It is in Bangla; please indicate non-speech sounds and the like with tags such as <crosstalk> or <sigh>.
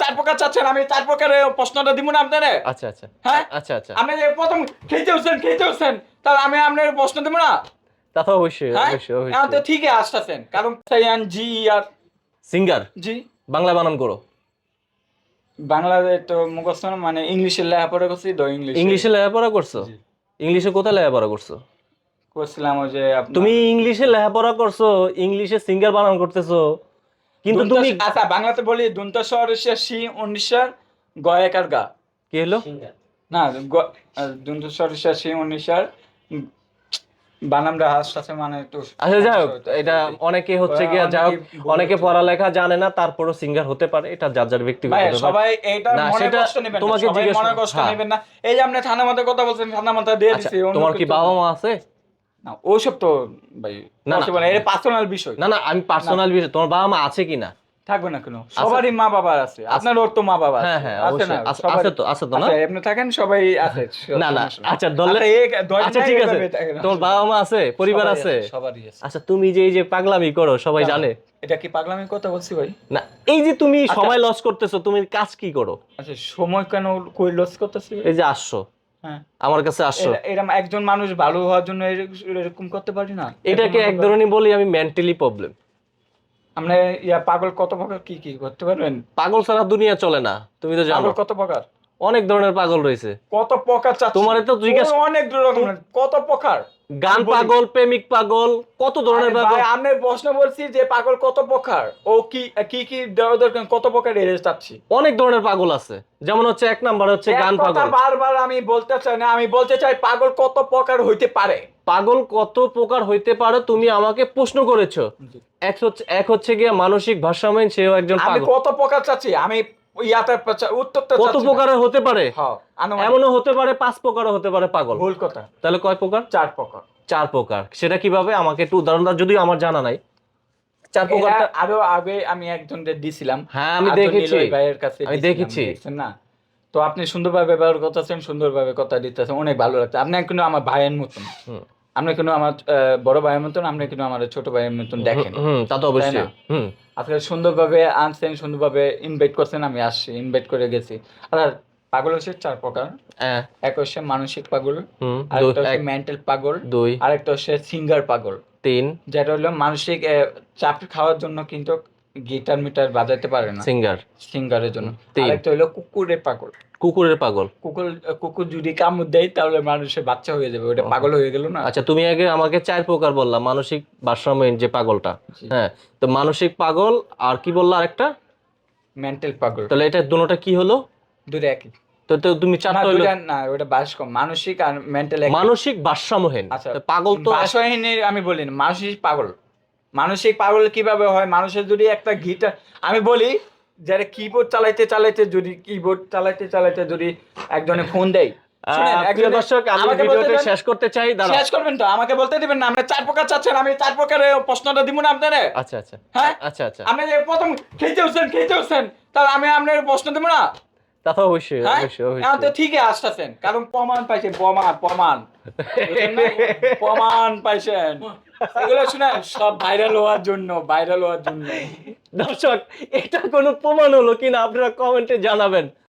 চার প্রকার চাচ্ছেন আমি চার প্রকারের প্রশ্নটা দিব না আপনারে? আচ্ছা আচ্ছা। হ্যাঁ? আচ্ছা আচ্ছা। আপনি প্রথম খেতে হচ্ছেন খেতে হচ্ছেন তাহলে আমি আপনার প্রশ্ন দেবো না? তা তো অবশ্যই হ্যাঁ? অবশ্যই তো অবশ্যই ঠিকই আসতেছেন কারণ জি আর সিঙ্গার? জি। বাংলা বানান করো। বাংলাতে তো মুখস্থ মানে ইংলিশে লেখাপড়া করছি তো ইংলিশ। ইংলিশে লেখাপড়া করছ? ইংলিশে কোথায় লেখাপড়া করছ? করছিলাম ওই যে তুমি ইংলিশে লেখাপড়া করছ ইংলিশে সিঙ্গার বানান করতেছো। কিন্তু তুমি আচ্ছা বাংলাতে বলি দন্ত সরসে সি উনিশার গয়াকার গা কি হলো? না দন্ত সরসে সি উনিশার বানামটা হাসতে মানে একটু আচ্ছা যাই হোক এটা অনেকে হচ্ছে গিয়া যাই হোক অনেকে পড়ালেখা জানে না তারপরও সিঙ্গার হতে পারে এটা যার যার ব্যক্তিগত ভাই সবাই এইটা না, মনে সেটা কষ্ট নেবেন তোমাকে তোমাকে জিজ্ঞেস মনে কষ্ট হ্যাঁ। নেবেন না। এই যে আপনি ঠান্ডা মাথায় কথা বলছেন ঠান্ডা মাথায় দিয়ে আচ্ছা, দিছি তোমার কি বাবা মা আছে? না ওসব তো ভাই না, না। এটা পার্সোনাল বিষয়। না না আমি পার্সোনাল বিষয় তোমার বাবা মা আছে কিনা? থাকবে না কেন। সবারই মা বাবা আছে। আপনার ওর তো মা বাবা হ্যাঁ আছে। হ্যাঁ আছে না? আছে- তো আছে তো না? আচ্ছা, আপনি থাকেন সবাই আছে। <laughs> না না আচ্ছা ধরলে আচ্ছা, আচ্ছা ঠিক আছে। তোমার বাবা মা আছে? পরিবার আছে? সবারই আছে। আচ্ছা তুমি যে এই যে পাগলামি করো সবাই জানে? এটা কি পাগলামি কথা বলছি ভাই? না এই যে তুমি আচ্ছা। সময় লস করতেছো তুমি কাজ কি করো? আচ্ছা সময় কেন কই লস করতেছি এই যে আসছো। আমার কাছে আসছো এরকম একজন মানুষ ভালো হওয়ার জন্য এরকম করতে পারি না? এটাকে এক ধরনের বলি আমি মেন্টালি প্রবলেম আপনি ইয়া পাগল কত প্রকার কি কি করতে পারবেন? পাগল ছাড়া দুনিয়া চলে না তুমি তো জানো। পাগল কত প্রকার? অনেক ধরনের পাগল রয়েছে। কত প্রকার তোমার তো জিজ্ঞেস- অনেক রকমের কত প্রকার? গান পাগল প্রেমিক পাগল কত ধরনের পাগল? আমি প্রশ্ন বলছি যে পাগল কত প্রকার? ও কি কি কি দরকার? কত প্রকার এড়ে চাচ্ছি? অনেক ধরনের পাগল আছে। যেমন হচ্ছে এক নাম্বার হচ্ছে গান পাগল। বারবার আমি বলতে চাই না আমি বলতে চাই পাগল কত প্রকার হইতে পারে? পাগল কত প্রকার হইতে পারে তুমি আমাকে প্রশ্ন করেছ। এক হচ্ছে এক হচ্ছে গিয়ে মানসিক ভারসাম্যহীন সেও একজন আমি পাগল। কত প্রকার চাচ্ছি? আমি কত। প্রকারের হতে পারে? হ্যাঁ, এমনও হতে পারে পাঁচ প্রকারও হতে পারে পাগল। ভুল কথা। তাহলে কয় প্রকার? চার প্রকার। চার প্রকার। সেটা কীভাবে? আমাকে একটু উদাহরণ দাও যদিও আমার জানা নাই। চার প্রকারটা আরও আগে আমি একজনদের দিছিলাম। হ্যাঁ আমি দেখেছি। ভাইয়ের কাছে আমি দেখেছি। না? তো আপনি সুন্দরভাবে ব্যবহার করতেছেন সুন্দরভাবে কথা দিতেছেন অনেক ভালো লাগছে। আপনি কিন্তু আমার ভাইয়ের মতন। আপনি কিন্তু আমার বড় ভাইয়ের মতন আপনি কিন্তু আমার ছোট ভাইয়ের মতন দেখেন। তা তো অবশ্যই না? হুম। আজকে সুন্দরভাবে আনছেন সুন্দরভাবে ইনভাইট করছেন আমি আসছি ইনভাইট করে গেছি। আর পাগল হচ্ছে চার প্রকার। হ্যাঁ, এক হচ্ছে মানসিক পাগল হুম আরেকটা হচ্ছে মেন্টাল পাগল দুই। আরেকটা হচ্ছে সিঙ্গার পাগল। তিন। যেটা হলো মানসিক চাপ খাওয়ার জন্য কিন্তু গিটার মিটার বাজাতে পারে না। সিঙ্গার সিঙ্গারের জন্য। আরেকটা হলো কুকুরের পাগল। কুকুরের পাগল? কুকুর কুকুর যদি কামড় দেয় তাহলে মানুষের বাচ্চা হয়ে যাবে। ওটা পাগল হয়ে গেল না? আচ্ছা তুমি আগে আমাকে চার প্রকার বললা মানসিক ভারসাম্যহীন যে পাগলটা হ্যাঁ তো মানসিক পাগল আর কি বললা আরেকটা? মেন্টাল পাগল। তাহলে এটা দুটোটা কি হলো? দুটো একই। তো তো তুমি চারটা হলো না ওটা বাস কম মানসিক আর মেন্টাল মানসিক ভারসাম্যহীন। আচ্ছা পাগল তো বাসহীনের আমি বলি না, মানসিক পাগল। মানসিক পাগল কীভাবে হয়? মানুষের যদি একটা গিটার আমি বলি যারা কিবোর্ড চালাইতে চালাইতে যদি কিবোর্ড চালাইতে চালাইতে যদি একজনে ফোন দেয়। প্রিয় দর্শক আমি ভিডিওটা শেষ করতে চাই দাঁড়াও। শেষ করবেন তো আমাকে বলতে দিবেন না আপনি চার প্রকার চাচ্ছেন আমি চার প্রকারের প্রশ্নটা দিব না আপনারে? আচ্ছা আচ্ছা। হ্যাঁ? আচ্ছা আচ্ছা। আপনি প্রথম খেতে হচ্ছেন খেতে হচ্ছেন তাহলে আমি আপনার প্রশ্ন দেবো না? তা তো অবশ্যই হ্যাঁ? অবশ্যই তো ঠিকই আসতেছেন কারণ প্রমাণ পাইছেন প্রমাণ প্রমাণ। প্রমাণ পাইছেন। এগুলো শুনে সব ভাইরাল হওয়ার জন্য ভাইরাল হওয়ার জন্য। দর্শক এটা কোনো প্রমাণ হলো কিনা আপনারা কমেন্টে জানাবেন।